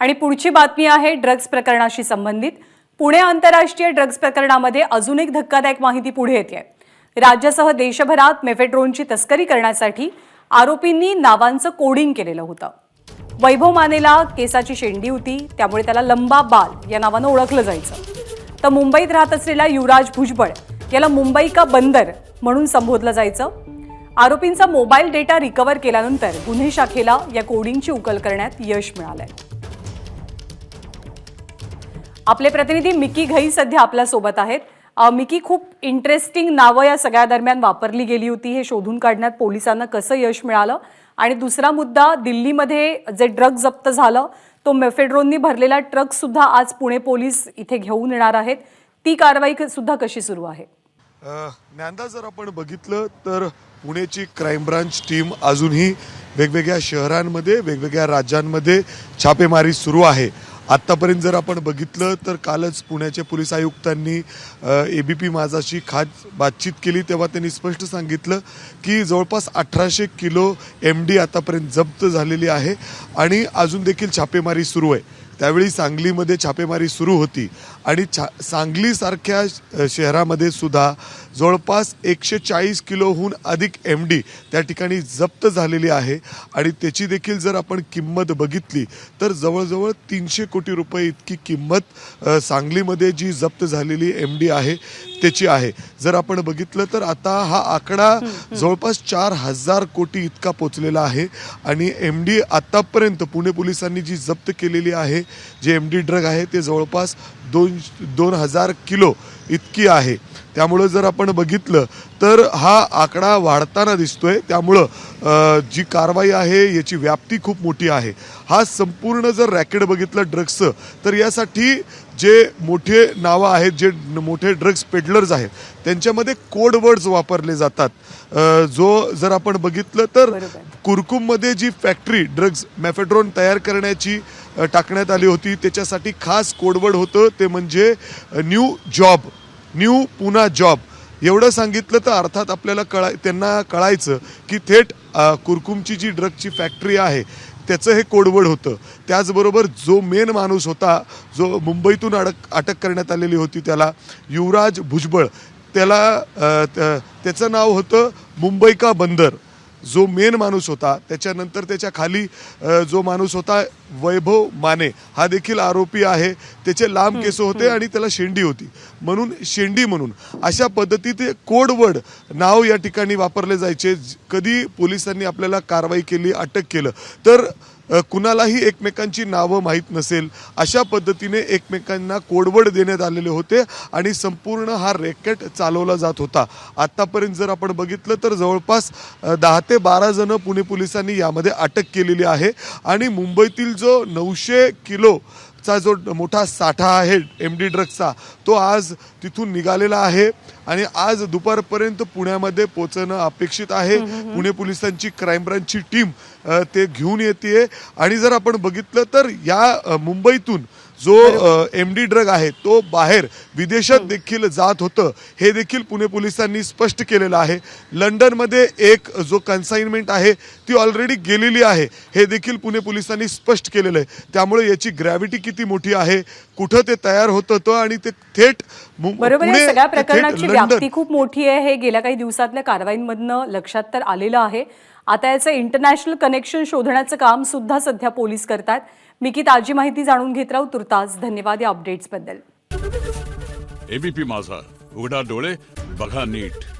आणि पुढची बातमी आहे ड्रग्ज प्रकरणाशी संबंधित. पुणे आंतरराष्ट्रीय ड्रग्ज प्रकरणामध्ये अजून एक धक्कादायक माहिती पुढे येते राज्यासह देशभरात मेफेड्रोनची तस्करी करण्यासाठी आरोपींनी नावांचं कोडिंग केलेलं होतं. वैभव मानेला केसाची शेंडी होती त्यामुळे त्याला लंबा बाल या नावानं ओळखलं जायचं. तर मुंबईत राहत असलेला युवराज भुजबळ याला मुंबई का बंदर म्हणून संबोधलं जायचं. आरोपींचा मोबाईल डेटा रिकव्हर केल्यानंतर गुन्हे शाखेला या कोडिंगची उकल करण्यात यश मिळालंय. आपले प्रतिनिधी मिकी घई सध्या आपल्यासोबत आहेत मिकी खूप इंटरेस्टिंग नावं या सगळ्या दरम्यान वापरली गेली होती हे शोधून काढण्यात पोलिसांना कसं यश मिळालं? आणि दुसरा मुद्दा दिल्लीमध्ये जे ड्रग जप्त झालं तो मेफेड्रोननी भरलेला ट्रक सुद्धा आज पुणे पोलीस इथे घेऊन येणार आहेत. ती कारवाई सुद्धा कशी सुरू आहे? ज्ञानदा जर आपण बघितलं तर पुण्याची क्राईम ब्रांच टीम अजूनही वेगवेगळ्या शहरांमध्ये वेगवेगळ्या राज्यांमध्ये छापेमारी सुरू आहे. आत्तापर्यंत जर आपण बघितलं तर कालच पुण्याचे पोलीस आयुक्तांनी ए बी पी माझाशी खास बातचीत केली. तेव्हा त्यांनी स्पष्ट सांगितलं की जवळपास अठराशे किलो एम डी आतापर्यंत जप्त झालेली आहे आणि अजून देखील छापेमारी सुरू आहे. त्यावेळी सांगलीमध्ये छापेमारी सुरू होती. आणि छा सांगलीसारख्या शहरामध्ये सुद्धा जवळपास एकशे चाळीस किलोहून अधिक एम डी त्या ठिकाणी जप्त झालेली आहे. आणि त्याची देखील जर आपण किंमत बघितली तर जवळजवळ तीनशे कोटी रुपये इतकी किंमत सांगलीमध्ये जी जप्त झालेली एम डी आहे त्याची आहे. जर आपण बघितलं तर आता हा आकडा जवळपास चार हजार कोटी इतका पोचलेला आहे. आणि एम डी आतापर्यंत पुणे पोलिसांनी जी जप्त केलेली आहे जे एम डी ड्रग आहे ते जवळपास दोन दोन हजार किलो इतकी आहे. त्यामुळं जर आपण बघितलं तर हा आकडा वाढताना दिसतोय. त्यामुळं अ, जी कारवाई आहे याची व्याप्ती खूप मोठी आहे. हा संपूर्ण जर रॅकेट बघितलं ड्रग्सचं तर यासाठी जे मोठे नावं आहेत जे मोठे ड्रग्स पेडलर्स आहेत त्यांच्यामध्ये कोड वर्ड्स वापरले जातात. जो जर आपण बघितलं तर. कुरकुममध्ये जी फॅक्टरी ड्रग्ज मॅफेड्रॉन तयार करण्याची टाकण्यात आली होती. त्याच्यासाठी खास कोडवड होतं. ते म्हणजे न्यू जॉब न्यू पुन्हा जॉब एवढं सांगितलं तर अर्थात आपल्याला कळा त्यांना कळायचं की थेट कुरकुमची जी ड्रगची फॅक्टरी आहे त्याचं हे कोडवड होतं. त्याचबरोबर जो मेन माणूस होता जो मुंबईतून अडक अटक करण्यात आलेली होती त्याला युवराज भुजबळ. त्याला त- त्याचं नाव होतं मुंबई का बंदर. जो मेन माणूस होता त्याच्यानंतर त्याच्याखाली जो माणूस होता वैभव माने हा देखील आरोपी आहे. त्याचे लांब केस होते आणि त्याला शेंडी होती. म्हणून शेंडी म्हणून अशा पद्धतीत कोडवर्ड नाव या ठिकाणी वापरले जायचे. कधी पोलिसांनी आपल्याला कारवाई केली अटक केलं. तर कुणालाही एकमेकांची नावं माहीत नसेल अशा पद्धतीने एकमेकांना कोडवड देण्यात आलेले होते आणि संपूर्ण हा रॅकेट चालवला जात होता. आत्तापर्यंत जर आपण बघितलं तर जवळपास दहा ते बारा जणं पुणे पोलिसांनी यामध्ये अटक केलेली आहे आणि मुंबईतील जो नऊशे किलो चा जो मोठा साठा आहे एम डी ड्रग्सचा तो आज तिथून निघालेला आहे. आणि आज दुपारपर्यंत पुण्यामध्ये पोहोचणं अपेक्षित आहे. पुणे पोलिसांची क्राईम ब्रांचची टीम ते घेऊन येते आणि जर आपण बघितलं तर या मुंबईतून जो एम डी ड्रग आहे तो बाहेर विदेशात देखील जात होतं हे देखील पुणे पोलिसांनी स्पष्ट केलेलं आहे. लंडनमध्ये एक जो कन्साइनमेंट आहे ती ऑलरेडी गेलेली आहे हे देखील पुणे पोलिसांनी स्पष्ट केलेलं आहे. त्यामुळे याची ग्रॅव्हिटी किती मोठी आहे कुठं ते तयार होत होतं आणि ते थेट बरोबर सगळ्या प्रकरणाची. व्याप्ती खूप मोठी आहे हे गेल्या काही दिवसातल्या कारवाईंमधनं लक्षात तर आलेलं आहे. आता याचं इंटरनॅशनल कनेक्शन शोधण्याचं काम सुद्धा सध्या पोलीस करतात मी की ताजी माहिती जाणून घेत राहू तुर्तास. धन्यवाद या अपडेट्सबद्दल एबीपी माझा. उघडा डोळे बघा नीट.